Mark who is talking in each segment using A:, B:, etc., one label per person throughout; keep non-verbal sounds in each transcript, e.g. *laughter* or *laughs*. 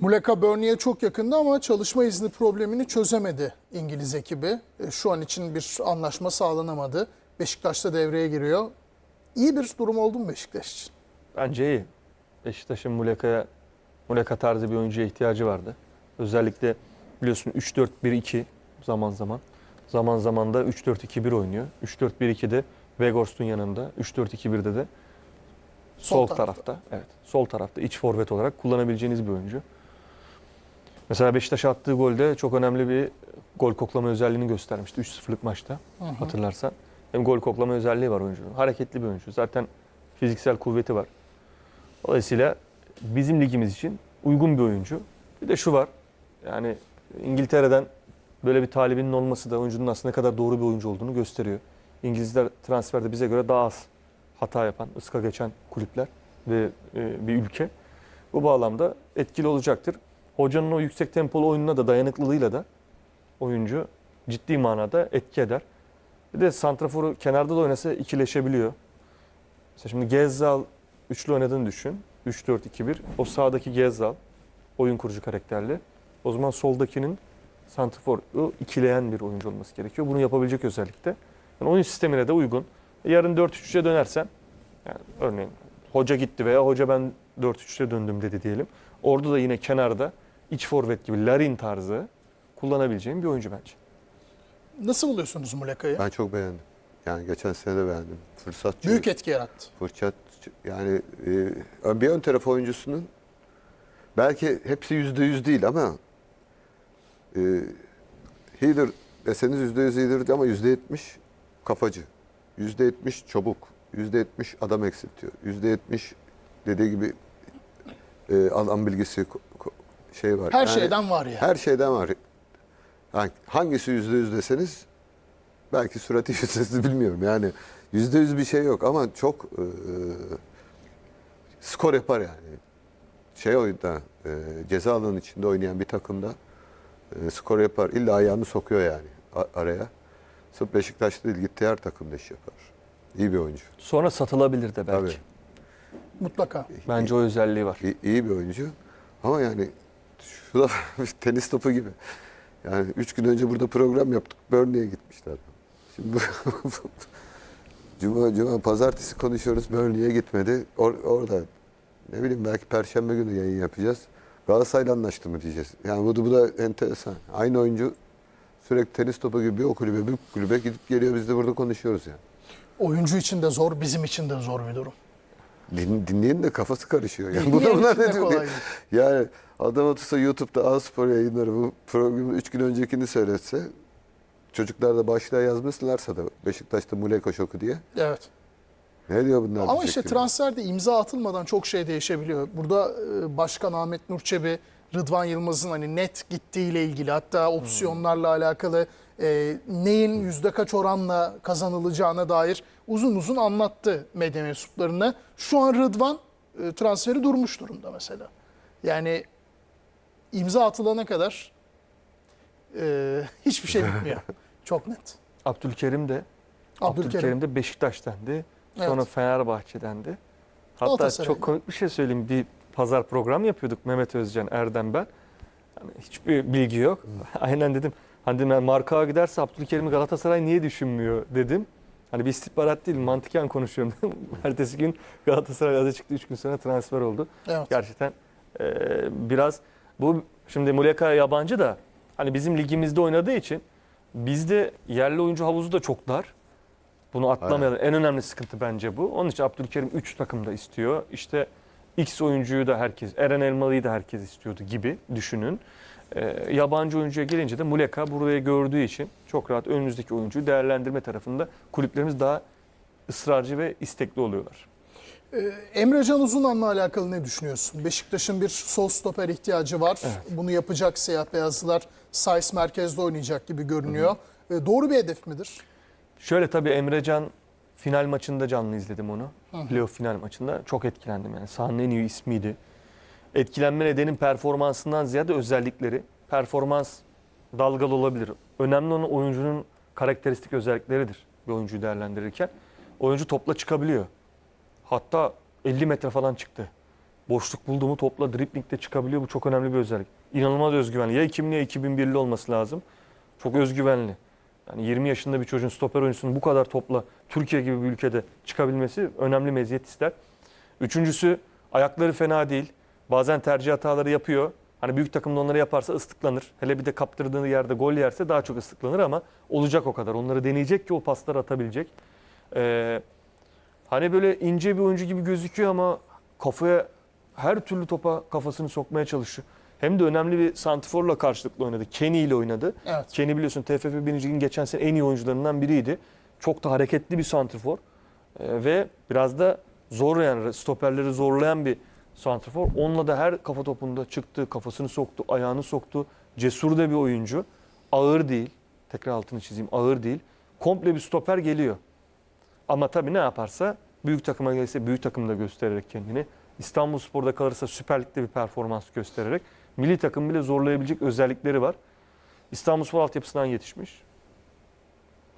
A: Muleka Burnley'e çok yakındı ama çalışma izni problemini çözemedi İngiliz ekibi. E, Şu an için bir anlaşma sağlanamadı. Beşiktaş'ta devreye giriyor. İyi bir durum oldu mu Beşiktaş için?
B: Bence iyi. Beşiktaş'ın Muleka'ya Muleka tarzı bir oyuncuya ihtiyacı vardı. Özellikle biliyorsun 3-4-1-2 zaman zaman. Zaman zaman da 3-4-2-1 oynuyor. 3-4-1-2'de Weghorst'un yanında. 3-4-2-1'de de sol,
A: Sol
B: tarafta.
A: tarafta.
B: Evet. Sol tarafta iç forvet olarak kullanabileceğiniz bir oyuncu. Mesela Beşiktaş'a attığı golde çok önemli bir gol koklama özelliğini göstermişti 3-0'lık maçta
A: Hı hı.
B: hatırlarsan. Hem gol koklama özelliği var oyuncunun. Hareketli bir oyuncu. Zaten fiziksel kuvveti var. Dolayısıyla bizim ligimiz için uygun bir oyuncu. Bir de şu var. Yani İngiltere'den böyle bir talibinin olması da oyuncunun aslında ne kadar doğru bir oyuncu olduğunu gösteriyor. İngilizler transferde bize göre daha az hata yapan, ıska geçen kulüpler ve e, bir ülke. Bu bağlamda etkili olacaktır. Hocanın o yüksek tempolu oyununa da dayanıklılığıyla da oyuncu ciddi manada etki eder. Bir de santraforu kenarda da oynasa ikileşebiliyor. Mesela şimdi Gezzal üçlü oynadığını düşün. 3-4-2-1. O sağdaki Gezzal oyun kurucu karakterli. O zaman soldakinin santraforu ikileyen bir oyuncu olması gerekiyor. Bunu yapabilecek özellikle. Yani oyun sistemine de uygun. E, Yarın 4-3'e dönersen yani örneğin hoca gitti veya hoca ben 4-3'e döndüm dedi diyelim. Orada da yine kenarda iç forvet gibi Larin tarzı kullanabileceğim bir oyuncu bence.
A: Nasıl buluyorsunuz Muleka'yı?
C: Ben çok beğendim. Yani geçen sene de beğendim. Fırsatçı.
A: Büyük etki yarattı.
C: Fırsat yani e, bir ön taraf oyuncusunun belki hepsi yüzde yüz değil ama e, healer deseniz yüzde yüz healer ama yüzde yetmiş kafacı. Yüzde yetmiş çabuk. Yüzde yetmiş adam eksiltiyor. Yüzde yetmiş dediği gibi e, alan bilgisi şey var.
A: Her
C: Yani
A: şeyden var yani.
C: Her şeyden var. Yani hangisi yüzde yüz deseniz belki surati *laughs* yüzdesi bilmiyorum. Yani yüzde yüz bir şey yok ama çok e, skor yapar yani. Şey oyunda e, ceza alanının içinde oynayan bir takımda e, skor yapar. İlla ayağını sokuyor yani araya. Sırf Beşiktaş'ta değil gittiği her takımda iş yapar. İyi bir oyuncu.
B: Sonra satılabilir de belki.
C: Tabii.
A: Mutlaka.
B: Bence o özelliği var.
C: İyi, iyi bir oyuncu. Ama yani şu da *laughs* tenis topu gibi. Yani üç gün önce burada program yaptık. Burnley'e gitmişler. Şimdi *laughs* Cuma, Cuma, pazartesi konuşuyoruz. Burnley'e gitmedi. Or- orada ne bileyim belki perşembe günü yayın yapacağız. Galatasaray'la anlaştı mı diyeceğiz. Yani bu da, bu da enteresan. Aynı oyuncu sürekli tenis topu gibi bir o kulübe bir kulübe gidip geliyor. Biz de burada konuşuyoruz yani.
A: Oyuncu için de zor, bizim için de zor bir durum.
C: Din, dinleyenin de kafası karışıyor. Yani buna,
A: de
C: ne diyor?
A: değil.
C: Yani adam otursa YouTube'da A-Spor yayınları bu programın 3 gün öncekini seyretse çocuklar da başlığa yazmışlarsa da Beşiktaş'ta Muleka şoku diye.
A: Evet.
C: Ne diyor bunlar?
A: Ama işte
C: gibi.
A: transferde imza atılmadan çok şey değişebiliyor. Burada e, Başkan Ahmet Nurçebi, Rıdvan Yılmaz'ın hani net gittiğiyle ilgili hatta opsiyonlarla alakalı e, neyin yüzde kaç oranla kazanılacağına dair uzun uzun anlattı medya mensuplarına. Şu an Rıdvan e, transferi durmuş durumda mesela. Yani imza atılana kadar e, *laughs* hiçbir şey bitmiyor. *laughs* Çok net.
B: Abdülkerim de
A: Abdülkerim.
B: Abdülkerim de Beşiktaş'tendi. Sonra
A: Evet.
B: Fenerbahçe'dendi. Hatta çok komik bir şey söyleyeyim. Bir pazar programı yapıyorduk Mehmet Özcan, Erdem ben. Yani hiçbir bilgi yok. *laughs* Aynen dedim. Hani dedim, yani marka giderse Abdülkerim'i Galatasaray niye düşünmüyor dedim. Hani bir istihbarat değil mantıken konuşuyorum. *laughs* Ertesi gün Galatasaray adı çıktı. 3 gün sonra transfer oldu.
A: Evet.
B: Gerçekten e, biraz bu şimdi Muleka yabancı da hani bizim ligimizde oynadığı için bizde yerli oyuncu havuzu da çok dar. Bunu atlamayalım. En önemli sıkıntı bence bu. Onun için Abdülkerim 3 takımda istiyor. İşte X oyuncuyu da herkes, Eren Elmalı'yı da herkes istiyordu gibi düşünün. E, yabancı oyuncuya gelince de Muleka burayı gördüğü için çok rahat önümüzdeki oyuncuyu değerlendirme tarafında kulüplerimiz daha ısrarcı ve istekli oluyorlar.
A: Ee, Emre Can Uzunan'la alakalı ne düşünüyorsun? Beşiktaş'ın bir sol stoper ihtiyacı var. Bunu yapacak Siyah Beyazlılar Sais merkezde oynayacak gibi görünüyor. Ee, Doğru bir hedef midir?
B: Şöyle tabii Emrecan final maçında canlı izledim onu. Playoff final maçında. Çok etkilendim yani. Sahanın en iyi ismiydi. Etkilenme nedenin performansından ziyade özellikleri. Performans dalgalı olabilir. Önemli olan oyuncunun karakteristik özellikleridir bir oyuncuyu değerlendirirken. Oyuncu topla çıkabiliyor. Hatta 50 metre falan çıktı. boşluk buldu mu topla driplingde çıkabiliyor. Bu çok önemli bir özellik. İnanılmaz özgüvenli. Ya 2000'li ya 2001'li olması lazım. Çok özgüvenli. Yani 20 yaşında bir çocuğun stoper oyuncusunun bu kadar topla Türkiye gibi bir ülkede çıkabilmesi önemli meziyet ister. Üçüncüsü ayakları fena değil. Bazen tercih hataları yapıyor. Hani büyük takımda onları yaparsa ıslıklanır. Hele bir de kaptırdığı yerde gol yerse daha çok ıslıklanır ama olacak o kadar. Onları deneyecek ki o pasları atabilecek. Ee, hani böyle ince bir oyuncu gibi gözüküyor ama kafaya her türlü topa kafasını sokmaya çalışıyor. Hem de önemli bir santiforla karşılıklı oynadı. Kenny ile oynadı.
A: Evet.
B: Kenny biliyorsun TFF 1. Lig'in geçen sene en iyi oyuncularından biriydi. Çok da hareketli bir santrifor. Ee, ve biraz da zor yani stoperleri zorlayan bir santrifor. Onunla da her kafa topunda çıktı, kafasını soktu, ayağını soktu. Cesur da bir oyuncu. Ağır değil. Tekrar altını çizeyim. Ağır değil. Komple bir stoper geliyor. Ama tabii ne yaparsa büyük takıma gelirse büyük takımda göstererek kendini. İstanbul Spor'da kalırsa Süper Lig'de bir performans göstererek milli takım bile zorlayabilecek özellikleri var. İstanbul Spor altyapısından yetişmiş.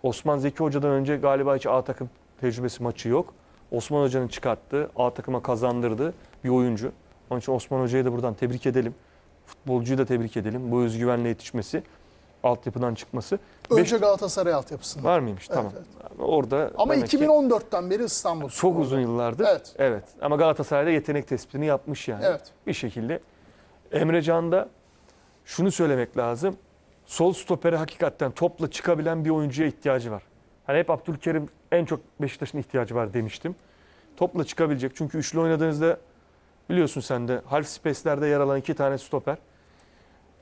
B: Osman Zeki Hoca'dan önce galiba hiç A takım tecrübesi maçı yok. Osman Hoca'nın çıkarttığı, A takıma kazandırdığı bir oyuncu. Onun için Osman Hoca'yı da buradan tebrik edelim. Futbolcuyu da tebrik edelim. Bu özgüvenle yetişmesi, altyapıdan çıkması.
A: Önce Galatasaray altyapısında.
B: Var mıymış?
A: Evet,
B: tamam.
A: evet.
B: Orada
A: Ama
B: demek ki
A: 2014'ten beri İstanbul.
B: çok uzun yıllardır.
A: Evet.
B: Evet. Ama Galatasaray'da yetenek tespitini yapmış yani.
A: Evet.
B: Bir şekilde. Emre Can'da şunu söylemek lazım. Sol stopere hakikaten topla çıkabilen bir oyuncuya ihtiyacı var. Hani hep Abdülkerim en çok Beşiktaş'ın ihtiyacı var demiştim. Topla çıkabilecek. Çünkü üçlü oynadığınızda biliyorsun sen de half space'lerde yer alan iki tane stoper.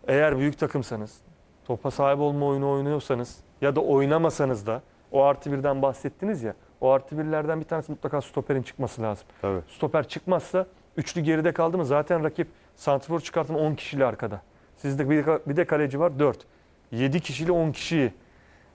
B: Eğer büyük takımsanız, topa sahip olma oyunu oynuyorsanız ya da oynamasanız da o artı birden bahsettiniz ya. O artı birlerden bir tanesi mutlaka stoperin çıkması lazım.
C: Tabii.
B: Stoper çıkmazsa üçlü geride kaldı mı zaten rakip santrfor çıkartan 10 kişili arkada. Sizde bir de, bir de kaleci var 4. 7 kişili 10 kişiyi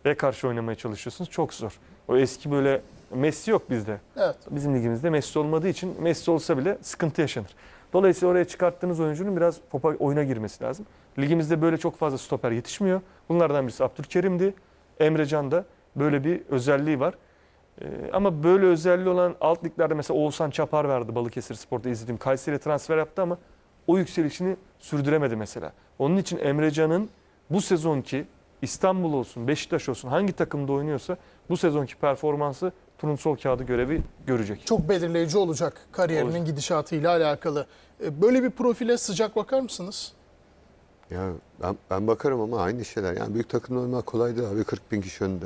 B: ve karşı oynamaya çalışıyorsunuz. Çok zor. O eski böyle Messi yok bizde.
A: Evet.
B: Bizim ligimizde Messi olmadığı için Messi olsa bile sıkıntı yaşanır. Dolayısıyla oraya çıkarttığınız oyuncunun biraz topa oyuna girmesi lazım. Ligimizde böyle çok fazla stoper yetişmiyor. Bunlardan birisi Abdülkerim'di. Emrecan da böyle bir özelliği var. Ee, ama böyle özelliği olan alt liglerde mesela Oğuzhan Çapar verdi Balıkesir Spor'da izlediğim. Kayseri'ye transfer yaptı ama o yükselişini sürdüremedi mesela. Onun için Emrecan'ın bu sezonki İstanbul olsun, Beşiktaş olsun hangi takımda oynuyorsa bu sezonki performansı turnusol kağıdı görevi görecek.
A: Çok belirleyici olacak kariyerinin
B: Olacak.
A: gidişatıyla alakalı. E, Böyle bir profile sıcak bakar mısınız?
C: Ya ben, ben bakarım ama aynı şeyler. Yani büyük takımda oynamak kolay değil abi 40 bin kişi önünde.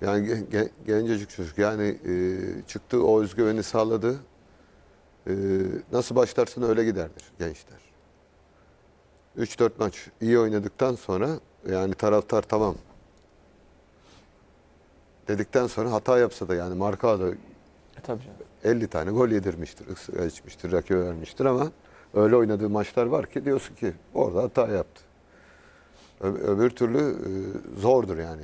C: Yani ge- ge- gencecik çocuk yani e, çıktı o özgüveni sağladı. E, nasıl başlarsın öyle giderdir gençler. 3-4 maç iyi oynadıktan sonra yani taraftar tamam dedikten sonra hata yapsa da yani marka da
B: E, tabii canım.
C: 50 tane gol yedirmiştir, ısrar içmiştir, rakibe vermiştir ama öyle oynadığı maçlar var ki diyorsun ki orada hata yaptı. Ö- öbür türlü e, zordur yani.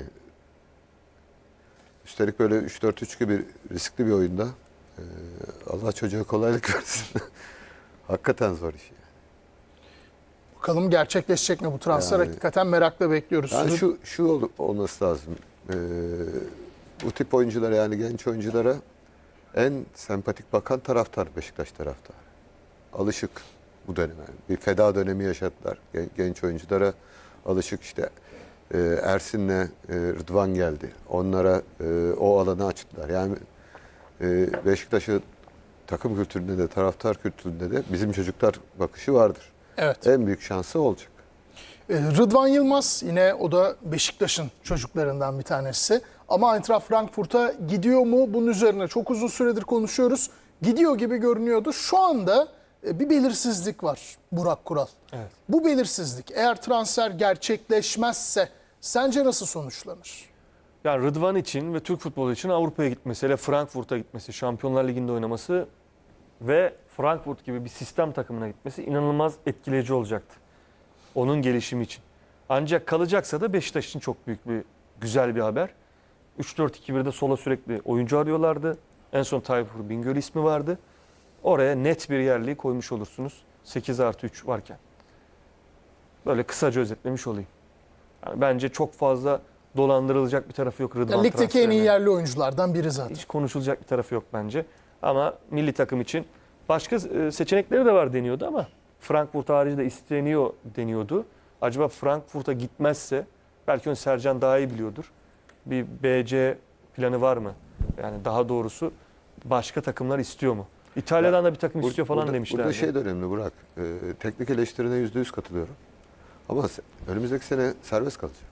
C: Üstelik böyle 3-4-3 gibi riskli bir oyunda e, Allah çocuğa kolaylık *laughs* versin. Hakikaten zor iş.
A: Bakalım gerçekleşecek mi bu transfer?
C: Yani-
A: Hakikaten merakla bekliyoruz.
C: Yani şu şu ol- olması lazım. Ee, bu tip oyunculara yani genç oyunculara en sempatik bakan taraftar Beşiktaş taraftarı. Alışık bu döneme. Bir feda dönemi yaşadılar. Gen- Genç oyunculara alışık işte e, Ersin'le e, Rıdvan geldi. Onlara e, o alanı açtılar. Yani e, Beşiktaş'ı takım kültüründe de taraftar kültüründe de bizim çocuklar bakışı vardır.
A: Evet.
C: En büyük şansı olacak.
A: Rıdvan Yılmaz yine o da Beşiktaş'ın çocuklarından bir tanesi. Ama Eintracht Frankfurt'a gidiyor mu? Bunun üzerine çok uzun süredir konuşuyoruz. Gidiyor gibi görünüyordu. Şu anda e, bir belirsizlik var Burak Kural.
B: Evet.
A: Bu belirsizlik eğer transfer gerçekleşmezse sence nasıl sonuçlanır?
B: Yani Rıdvan için ve Türk futbolu için Avrupa'ya gitmesi, hele Frankfurt'a gitmesi, Şampiyonlar Ligi'nde oynaması ve Frankfurt gibi bir sistem takımına gitmesi inanılmaz etkileyici olacaktı. Onun gelişimi için. Ancak kalacaksa da Beşiktaş için çok büyük bir güzel bir haber. 3-4-2-1'de sola sürekli oyuncu arıyorlardı. En son Tayfur Bingöl ismi vardı. Oraya net bir yerliği koymuş olursunuz. 8 artı 3 varken. Böyle kısaca özetlemiş olayım. Yani bence çok fazla dolandırılacak bir tarafı yok Rıdvan
A: Yani ligdeki en iyi yerli oyunculardan biri zaten.
B: Hiç konuşulacak bir tarafı yok bence. Ama milli takım için Başka e, seçenekleri de var deniyordu ama Frankfurt harici de isteniyor deniyordu. Acaba Frankfurt'a gitmezse belki onu Sercan daha iyi biliyordur. Bir BC planı var mı? Yani daha doğrusu başka takımlar istiyor mu? İtalya'dan da bir takım istiyor falan
C: burada,
B: demişlerdi.
C: Burada şey de önemli Burak. Ee, teknik eleştirine yüzde yüz katılıyorum. Ama önümüzdeki sene serbest kalacak.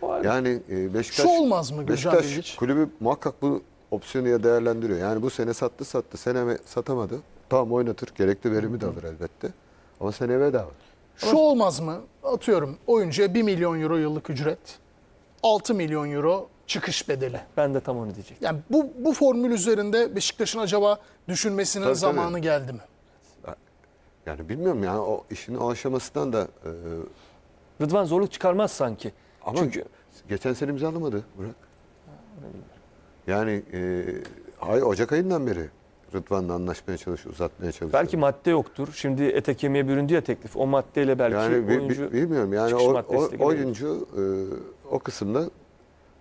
B: Halde
C: Yani e, Beşiktaş,
A: Şu olmaz mı Gürcan
C: Beşiktaş
A: Bilgiç?
C: kulübü muhakkak bu opsiyonu ya değerlendiriyor. Yani bu sene sattı sattı. Seneme satamadı. Tamam oynatır. Gerekli verimi de alır elbette. Ama seneye bedava.
A: Şu olmaz mı? Atıyorum oyuncuya 1 milyon euro yıllık ücret, 6 milyon euro çıkış bedeli.
B: ben de tam onu diyecektim.
A: Yani bu bu formül üzerinde Beşiktaş'ın acaba düşünmesinin
C: Tabii,
A: zamanı
C: tabii.
A: geldi mi?
C: Yani bilmiyorum yani o işin o aşamasından da e,
B: Rıdvan zorluk çıkarmaz sanki.
C: ama
B: Çünkü
C: geçen sene imzalamadı Burak. Yani e, ay Ocak ayından beri Rıdvan'la anlaşmaya çalışıyor, uzatmaya çalışıyor.
B: belki madde yoktur. Şimdi ete kemiğe büründü ya teklif. O maddeyle belki
C: yani
B: oyuncu
C: bilmiyorum yani
B: çıkış
C: o,
B: maddesi
C: o- oyuncu e, o kısımda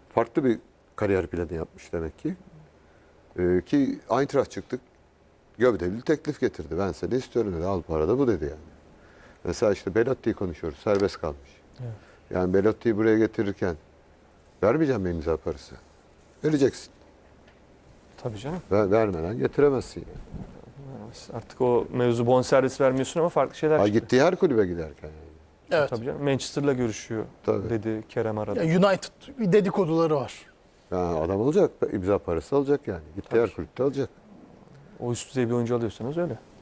C: farklı bir kariyer planı yapmış demek ki. E, ki Eintracht çıktık. Gövdeli teklif getirdi. Ben seni istiyorum dedi. Al para da bu dedi yani. Mesela işte Belotti'yi konuşuyoruz. Serbest kalmış.
B: Evet.
C: Yani Belotti'yi buraya getirirken vermeyeceğim mi imza parası? Vereceksin.
B: Tabii canım.
C: Ver, vermeden getiremezsin. Yani.
B: Artık o mevzu bonservis vermiyorsun ama farklı şeyler
C: Ha,
B: çıktı.
C: gittiği her kulübe giderken yani.
A: Evet.
B: Tabii canım. Manchester'la görüşüyor
C: Tabii.
B: dedi Kerem arada.
A: Yani United bir dedikoduları var.
C: Yani adam olacak, imza parası alacak yani.
B: Tabii.
C: her kulüpte alacak.
B: O üst düzey bir oyuncu alıyorsanız öyle.